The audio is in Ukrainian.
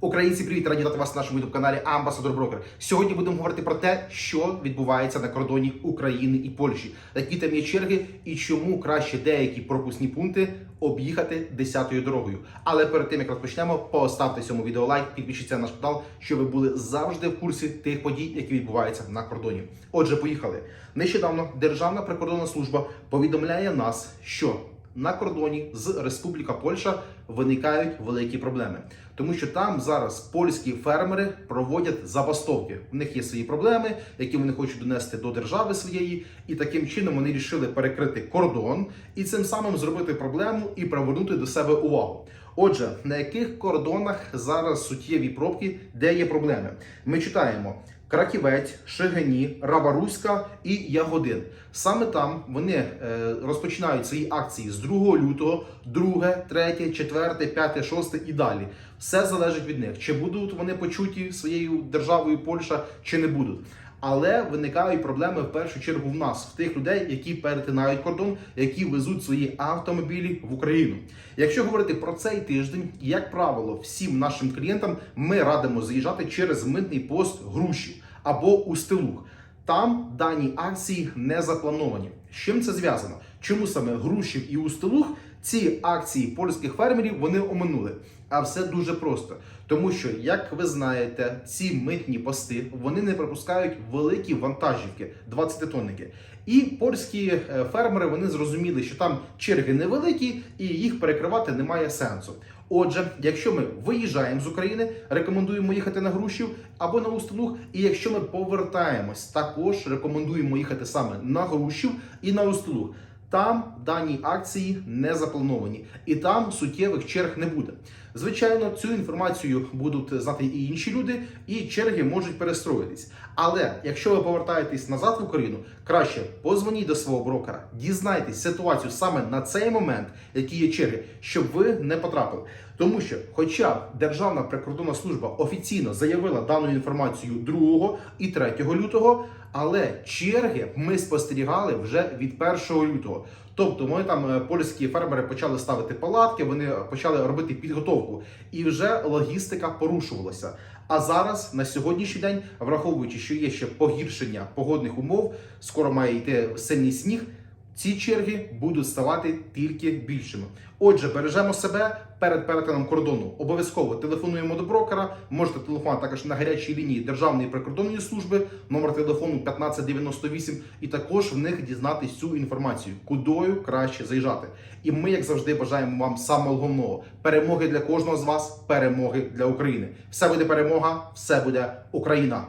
Українці, привіт! Раді вітати вас на нашому youtube каналі Амбасадор Брокер. Сьогодні будемо говорити про те, що відбувається на кордоні України і Польщі, які там є черги і чому краще деякі пропускні пункти об'їхати десятою дорогою. Але перед тим як розпочнемо, поставте цьому відео лайк, підпишіться на наш канал, щоб ви були завжди в курсі тих подій, які відбуваються на кордоні. Отже, поїхали. Нещодавно Державна прикордонна служба повідомляє нас, що на кордоні з Республіка Польща виникають великі проблеми, тому що там зараз польські фермери проводять забастовки. В них є свої проблеми, які вони хочуть донести до держави своєї, і таким чином вони рішили перекрити кордон і цим самим зробити проблему і привернути до себе увагу. Отже, на яких кордонах зараз суттєві пробки, де є проблеми? Ми читаємо. Краківець, Шегині, Раваруська і Ягодин. Саме там вони е, розпочинають свої акції з 2 лютого, 2, 3, 4, 5, 6 і далі. Все залежить від них, чи будуть вони почуті своєю державою Польща, чи не будуть. Але виникають проблеми в першу чергу в нас, в тих людей, які перетинають кордон, які везуть свої автомобілі в Україну. Якщо говорити про цей тиждень, як правило, всім нашим клієнтам ми радимо заїжджати через митний пост Груші або Устилух. Там дані акції не заплановані. З чим це зв'язано? Чому саме Грушів і Устилух ці акції польських фермерів вони оминули? А все дуже просто, тому що, як ви знаєте, ці митні пости вони не пропускають великі вантажівки, 20-тонники. І польські е, фермери вони зрозуміли, що там черги невеликі і їх перекривати немає сенсу. Отже, якщо ми виїжджаємо з України, рекомендуємо їхати на Грушів або на Устилух. І якщо ми повертаємось, також рекомендуємо їхати саме на Грушів і на Устилух. Там дані акції не заплановані, і там суттєвих черг не буде. Звичайно, цю інформацію будуть знати і інші люди, і черги можуть перестроїтись. Але якщо ви повертаєтесь назад в Україну, краще позвоніть до свого брокера, дізнайтесь ситуацію саме на цей момент, які є черги, щоб ви не потрапили. Тому що, хоча Державна прикордонна служба офіційно заявила дану інформацію 2 і 3 лютого, але черги ми спостерігали вже від 1 лютого. Тобто, вони там е, польські фермери почали ставити палатки, вони почали робити підготовку, і вже логістика порушувалася. А зараз на сьогоднішній день, враховуючи, що є ще погіршення погодних умов, скоро має йти сильний сніг. Ці черги будуть ставати тільки більшими. Отже, бережемо себе перед перетином кордону. Обов'язково телефонуємо до брокера. Можете телефонувати також на гарячій лінії Державної прикордонної служби, номер телефону 1598, і також в них дізнатись цю інформацію, кудою краще заїжджати. І ми, як завжди, бажаємо вам самого головного перемоги для кожного з вас, перемоги для України. Все буде перемога, все буде Україна.